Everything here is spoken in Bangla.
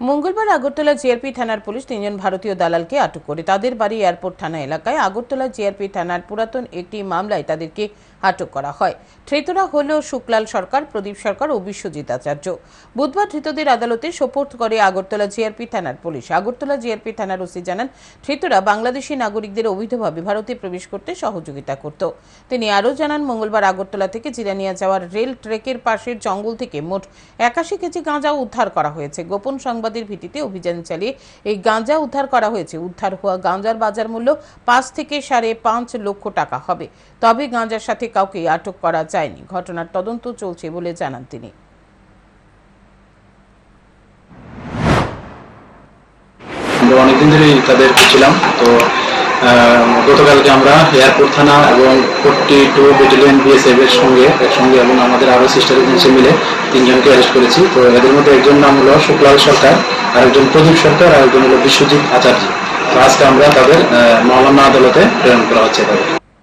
মঙ্গলবার আগরতলা জিআরপি থানার পুলিশ তিনজন ভারতীয় দালালকে আটক করে তাদের বাড়ি এয়ারপোর্ট থানা এলাকায় আগরতলা জিআরপি থানার পুরাতন একটি মামলায় তাদেরকে আটক করা হয়। ধৃতরা হল শুক্লাল সরকার, প্রদীপ সরকার ও বিশ্বজিৎ আচার্য। বুধবার ধৃতদের আদালতে সোপর্দ করে আগরতলা জিআরপি থানার পুলিশ। আগরতলা জিআরপি থানার ওসি জানান, ধৃতরা বাংলাদেশি নাগরিকদের অবৈধভাবে ভারতে প্রবেশ করতে সহযোগিতা করত। তিনি আরও জানান, মঙ্গলবার আগরতলা থেকে জিরানিয়া যাওয়ার রেল ট্রেকের পাশের জঙ্গল থেকে মোট একাশি কেজি গাঁজা উদ্ধার করা হয়েছে। গোপন সংবাদের ভিত্তিতে অভিযান চালিয়ে এই গাঁজা উদ্ধার করা হয়েছে। উদ্ধার হওয়া গাঁজার বাজার মূল্য পাঁচ থেকে সাড়ে পাঁচ লক্ষ টাকা হবে। তবে গাঁজার সাথে কাউকে আটক করা যায়নি। ঘটনার তদন্ত চলছে বলে জানান তিনি। অনেকদিন ধরেই তাদের ছিলাম তো গতকালকে আমরা এয়ারপোর্ট থানা এবং ফোর্টি টু ব্যাটালিয়ন বিএসএফ এর সঙ্গে একসঙ্গে এবং আমাদের আরও সিস্টার এজেন্সি মিলে তিনজনকে অ্যারেস্ট করেছি। তো এদের মধ্যে একজন নাম হলো শুক্লাল সরকার আর একজন প্রদীপ সরকার আর একজন হলো বিশ্বজিৎ আচার্য। তো আজকে আমরা তাদের আহ, মহলানা আদালতে প্রেরণ করা হচ্ছে তাদের।